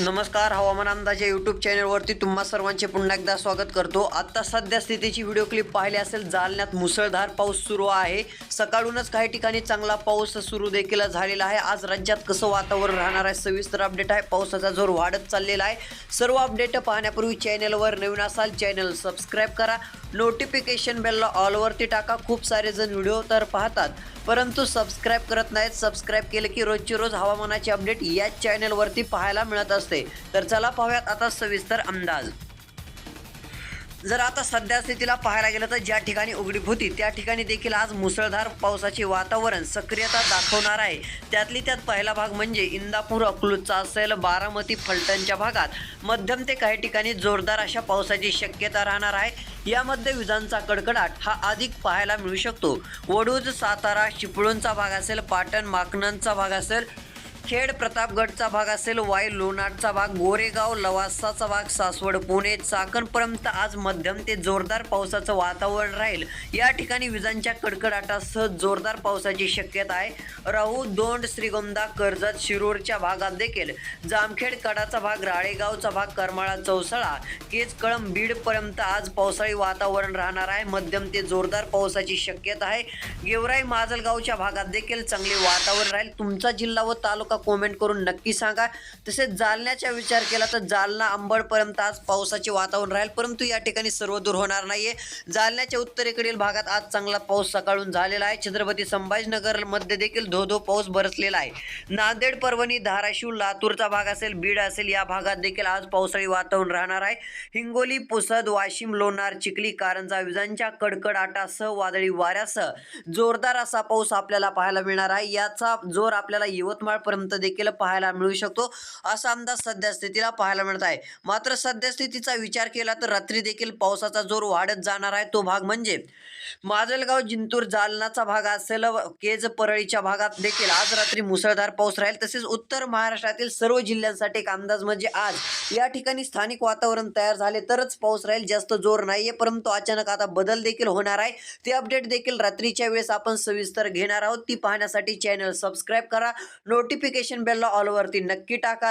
नमस्कार हवामान अंदाज या यूट्यूब चॅनलवरती तुम्हा सर्वांचे पुन्हा एकदा स्वागत करतो. आत्ता सध्या स्थितीची व्हिडिओ क्लिप पाहिली असेल जालन्यात मुसळधार पाऊस सुरू आहे. सकाळूनच काही ठिकाणी चांगला पाऊस सुरू देखील झालेला आहे. आज राज्यात कसं वातावरण राहणार आहे सविस्तर अपडेट आहे. पावसाचा जोर वाढत चाललेला आहे. सर्व अपडेट पाहण्यापूर्वी चॅनलवर नवीन असाल चॅनल सबस्क्राईब करा. नोटिफिकेशन बेलला ऑलवरती टाका. खूप सारे जण व्हिडिओ तर पाहतात. परंतु सबस्क्राईब करत नाहीत सबस्क्राईब केलं की रोजची रोज हवामानाची अपडेट याच चॅनलवरती पाहायला मिळत असते. तर चला पाहूयात आता सविस्तर अंदाज. जर आता सध्या स्थितीला पाहायला गेलं तर ज्या ठिकाणी उघडीप होती त्या ठिकाणी देखील आज मुसळधार पावसाचे वातावरण सक्रियता दाखवणार आहे. त्यातली त्यात पहिला भाग म्हणजे इंदापूर अकलूजचा असेल बारामती फलटणच्या भागात. मध्यम ते काही ठिकाणी जोरदार अशा पावसाची शक्यता राहणार आहे. यामध्ये विजांचा कडकडाट हा अधिक पाहायला मिळू शकतो. वडूज सातारा चिपळूणचा भाग असेल पाटण माकणांचा भाग असेल खेड प्रतापगडचा भाग असेल वाय लोणारचा भाग गोरेगाव लवासाचा भाग सासवड पुणे चाकणपर्यंत आज मध्यम ते जोरदार पावसाचं वातावरण राहील. या ठिकाणी विजांच्या कडकडाटासह जोरदार पावसाची शक्यता आहे. राहू दोंड श्रीगोंदा कर्जत शिरूरच्या भागात देखील जामखेड कडाचा भाग राळेगावचा भाग करमाळा चौसाळा केज कळम बीडपर्यंत आज पावसाळी वातावरण राहणार आहे. मध्यम ते जोरदार पावसाची शक्यता आहे. गेवराई माजलगावच्या भागात देखील चांगले वातावरण राहील. तुमचा जिल्हा व तालुका कॉमेंट करून नक्की सांगा. तसेच जालन्याचा विचार केला तर जालना अंबडपर्यंत आज पावसाचे वातावरण राहील. परंतु या ठिकाणी सर्व दूर होणार नाहीये. जालन्याच्या उत्तरेकडील भागात आज चांगला पाऊस सकाळून झालेला आहे. छत्रपती संभाजीनगरमध्ये देखील धो धो पाऊस बरसलेला आहे. नांदेड परभणी धाराशिव लातूरचा भाग असेल बीड असेल या भागात देखील आज पावसाळी वातावरण राहणार आहे. हिंगोली पुसद वाशिम लोणार चिखली कारंजा विजांच्या कडकडाटासह वादळी वाऱ्यासह जोरदार असा पाऊस आपल्याला पाहायला मिळणार आहे. याचा जोर आपल्याला यवतमाळपर्यंत देखील पाहायला मिळू शकतो. असा अंदाज सध्या स्थितीला पाहायला मिळत आहे. मात्र सध्या स्थितीचा विचार केला तर रात्री देखील पावसाचा जोर वाढत जाणार आहे. तो भाग म्हणजे माजलगाव जिंतूर जालनाचा भाग असेल केज परळीच्या भागात देखील आज रात्री मुसळधार पाऊस राहील. तसेच उत्तर महाराष्ट्रातील सर्व जिल्ह्यांसाठी एक अंदाज म्हणजे आज या ठिकाणी स्थानिक वातावरण तयार झाले तरच पाऊस राहील. जास्त जोर नाहीये परंतु अचानक आता बदल देखील होणार आहे. ते अपडेट देखील रात्रीच्या वेळेस आपण सविस्तर घेणार आहोत. ती पाहण्यासाठी चॅनल सबस्क्राईब करा. नोटिफिकेशन बेलला ऑलवरती नक्की टाका.